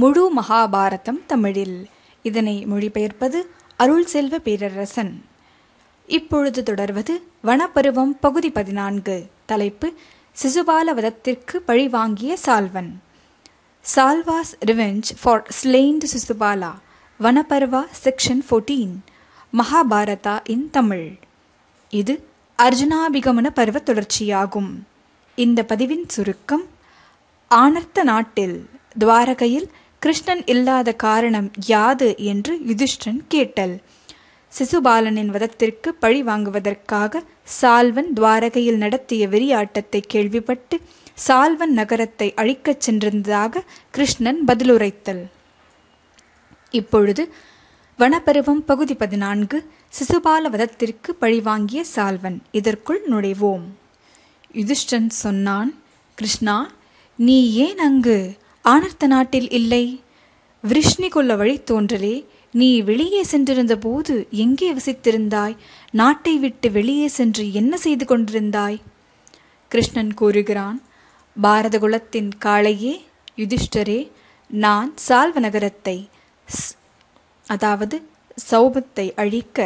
முழு மகாபாரதம் தமிழில். இதனை மொழிபெயர்ப்பது அருள் செல்வ பேரரசன். இப்பொழுது தொடர்வது வனப்பருவம் பகுதி பதினான்கு. தலைப்பு சிசுபால வதத்திற்கு பழிவாங்கிய Salvan. Salva's revenge for slain Shishupala Vanaparva section fourteen Mahabharata in Tamil. இது அர்ஜுனாபிகமன பருவ தொடர்ச்சியாகும். இந்த பதிவின் சுருக்கம் ஆனர்த்த நாட்டில் துவாரகையில் கிருஷ்ணன் இல்லாத காரணம் யாது என்று யுதிஷ்டன் கேட்டல். சிசுபாலனின் வதத்திற்கு பழி வாங்குவதற்காக சால்வன் துவாரகையில் நடத்திய வெறியாட்டத்தை கேள்விப்பட்டு சால்வன் நகரத்தை அழிக்கச் சென்றிருந்ததாக கிருஷ்ணன் பதிலுரைத்தல். இப்பொழுது வனப்பருவம் பகுதி பதினான்கு சிசுபால வதத்திற்கு பழிவாங்கிய சால்வன். இதற்குள் நுழைவோம். யுதிஷ்டன் சொன்னான் கிருஷ்ணா நீ ஏன் அங்கு? ஆனர்த்த நாட்டில் இல்லை. விருஷ்ணிகுல வழி தோன்றலே. நீ வெளியே சென்றிருந்த போது எங்கே வசித்திருந்தாய்? நாட்டை விட்டு வெளியே சென்று என்ன செய்து கொண்டிருந்தாய்? கிருஷ்ணன் கூறுகிறான் பாரத குலத்தின் காளையே யுதிஷ்டரே நான் சால்வ நகரத்தை அதாவது சௌபத்தை அழிக்க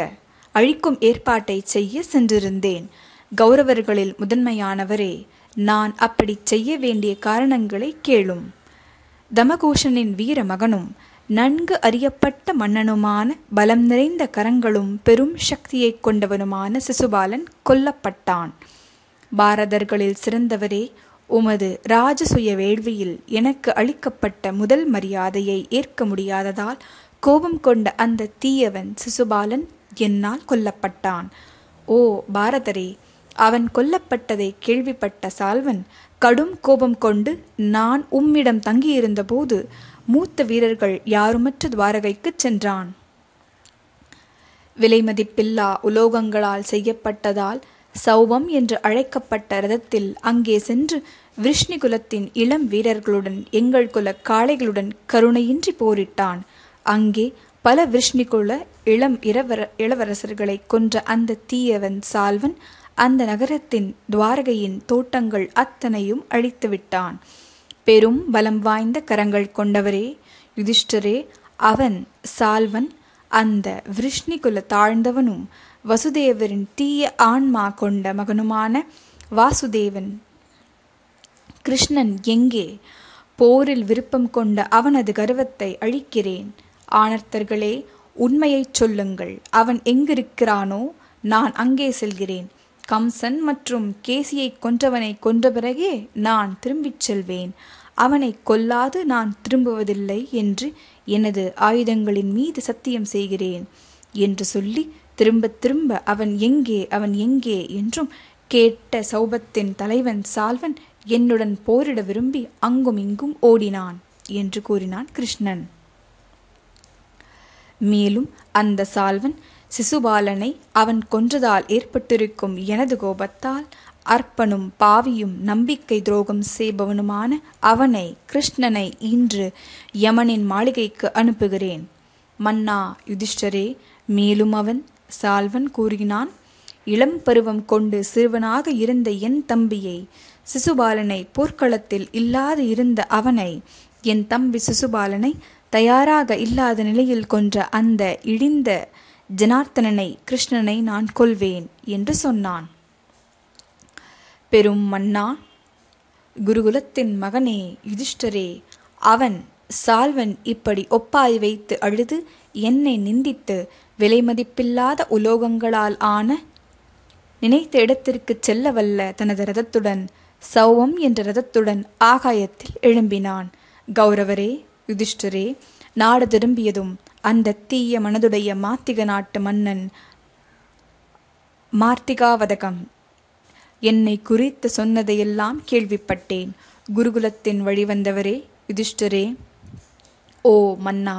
அழிக்கும் ஏற்பாட்டை செய்ய சென்றிருந்தேன். கௌரவர்களில் முதன்மையானவரே நான் அப்படி செய்ய வேண்டிய காரணங்களை கேளும். தமகோஷனின் வீர மகனும் நன்கு அறியப்பட்ட மன்னனுமான பலம் நிறைந்த கரங்களும் பெரும் சக்தியைக் கொண்டவனுமான சிசுபாலன் கொல்லப்பட்டான். பாரதர்களில் சிறந்தவரே உமது ராஜசுய வேள்வியில் எனக்கு அளிக்கப்பட்ட முதல் மரியாதையை ஏற்க முடியாததால் கோபம் கொண்ட அந்த தீயவன் சிசுபாலன் என்னால் கொல்லப்பட்டான். ஓ பாரதரே அவன் கொல்லப்பட்டதை கேள்விப்பட்ட சால்வன் கடும் கோபம் கொண்டு நான் உம்மிடம் தங்கியிருந்தபோது மூத்த வீரர்கள் யாருமற்ற துவாரகைக்கு சென்றான். விலைமதிப்பில்லா உலோகங்களால் செய்யப்பட்டதால் சௌவம் என்று அழைக்கப்பட்ட ரதத்தில் அங்கே சென்று விஷ்ணி குலத்தின் இளம் வீரர்களுடன் எங்கள் குல காளைகளுடன் கருணையின்றி போரிட்டான். அங்கே பல விஷ்ணுகுல இளம் இளவர இளவரசர்களை கொன்ற அந்த தீயவன் சால்வன் அந்த நகரத்தின் துவாரகையின் தோட்டங்கள் அத்தனையும் அழித்து விட்டான் பெரும் பலம் வாய்ந்த கரங்கள் கொண்டவரே யுதிஷ்டரே அவன் சால்வன் அந்த விருஷ்ணிகுல தாழ்ந்தவனும் வசுதேவரின் தீய ஆன்மா கொண்ட மகனுமான வாசுதேவன். கிருஷ்ணன் எங்கே? போரில் விருப்பம் கொண்ட அவனது கர்வத்தை அழிக்கிறேன். ஆனர்த்தர்களே உண்மையைச் சொல்லுங்கள். அவன் எங்கிருக்கிறானோ நான் அங்கே செல்கிறேன். கம்சன் மற்றும் கேசியை கொன்றவனை கொன்ற பிறகே நான் திரும்பிச் செல்வேன். அவனை கொல்லாது நான் திரும்புவதில்லை என்று எனது ஆயுதங்களின் மீது சத்தியம் செய்கிறேன் என்று சொல்லி திரும்ப திரும்ப அவன் எங்கே அவன் எங்கே என்றும் கேட்ட சௌபத்தின் தலைவன் சால்வன் என்னுடன் போரிட விரும்பி அங்கும் இங்கும் ஓடினான் என்று கூறினான் கிருஷ்ணன். மேலும் அந்த சால்வன் சிசுபாலனை அவன் கொன்றதால் ஏற்பட்டிருக்கும் எனது கோபத்தால் அற்பனும் பாவியும் நம்பிக்கை துரோகம் செய்பவனுமான அவனை கிருஷ்ணனை இன்று யமனின் மாளிகைக்கு அனுப்புகிறேன். மன்னா யுதிஷ்டரே மேலும் அவன் சால்வன் கூறினான் இளம் பருவம் கொண்டு சிறுவனாக இருந்த என் தம்பியை சிசுபாலனை போர்க்களத்தில் இல்லாது இருந்த அவனை என் தம்பி சிசுபாலனை தயாராக இல்லாத நிலையில் கொன்ற அந்த இடிந்த ஜனார்த்தனனை கிருஷ்ணனை நான் கொல்வேன் என்று சொன்னான். பெரும் மன்னா குருகுலத்தின் மகனே யுதிஷ்டரே அவன் சால்வன் இப்படி ஒப்பாய் வைத்து அழுது என்னை நிந்தித்து விலைமதிப்பில்லாத உலோகங்களால் ஆன நினைத்த இடத்திற்கு செல்ல வல்ல தனது ரதத்துடன் சௌவம் என்ற ரதத்துடன் ஆகாயத்தில் எழும்பினான். கௌரவரே யுதிஷ்டரே நாடு திரும்பியதும் அந்த தீய மனதுடைய மாத்திக நாட்டு மன்னன் மார்த்திகாவதகம். என்னை குறித்து சொன்னதையெல்லாம் கேள்விப்பட்டேன். குருகுலத்தின் வழிவந்தவரே யுதிஷ்டரே. ஓ மன்னா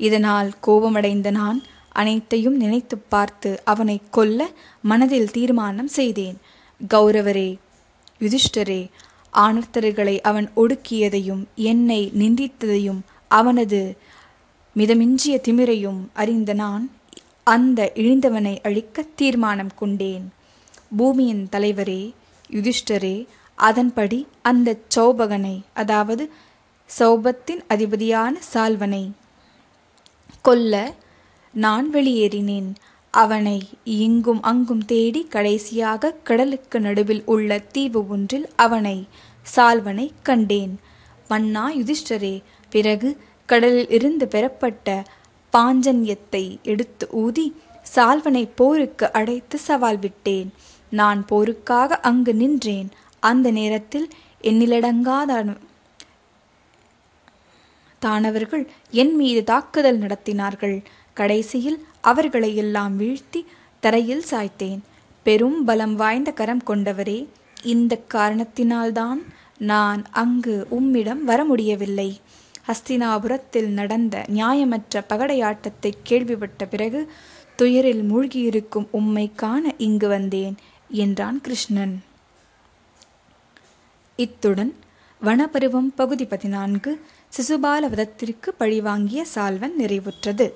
இதனால் கோபமடைந்த நான் அனைத்தையும் நினைத்து பார்த்து அவனை கொல்ல மனதில் தீர்மானம் செய்தேன். கௌரவரே யுதிஷ்டரே ஆனர்த்தர்களை அவன் ஒடுக்கியதையும் என்னை நிந்தித்ததையும் அவனது மிதமிஞ்சிய திமிரையும் அறிந்த நான் அந்த இழிந்தவனை அழிக்க தீர்மானம் கொண்டேன். பூமியின் தலைவரே யுதிஷ்டரே அதன்படி அந்த சௌபகனை அதாவது சௌபத்தின் அதிபதியான சால்வனை கொல்ல நான் வெளியேறினேன். அவனை இங்கும் அங்கும் தேடி கடைசியாக கடலுக்கு நடுவில் உள்ள தீவு ஒன்றில் அவனை சால்வனை கண்டேன். மன்னா யுதிஷ்டரே பிறகு கடலில் இருந்து பெறப்பட்ட பாஞ்சன்யத்தை எடுத்து ஊதி சால்வனை போருக்கு அடைத்து சவால் விட்டேன். நான் போருக்காக அங்கு நின்றேன். அந்த நேரத்தில் எண்ணிலடங்காத தானவர்கள் என் மீது தாக்குதல் நடத்தினார்கள். கடைசியில் அவர்களை எல்லாம் வீழ்த்தி தரையில் சாய்த்தேன். பெரும் பலம் வாய்ந்த கரம் கொண்டவரே இந்த காரணத்தினால்தான் நான் அங்கு உம்மிடம் வர முடியவில்லை ஹஸ்தினாபுரத்தில் நடந்த நியாயமற்ற பகடையாட்டத்தை கேள்விப்பட்ட பிறகு துயரில் மூழ்கியிருக்கும் உம்மை காண இங்கு வந்தேன் என்றான் கிருஷ்ணன். இத்துடன் வனபருவம் பகுதி பதினான்கு சிசுபால வதத்திற்கு பழிவாங்கிய சால்வன் நிறைவுற்றது.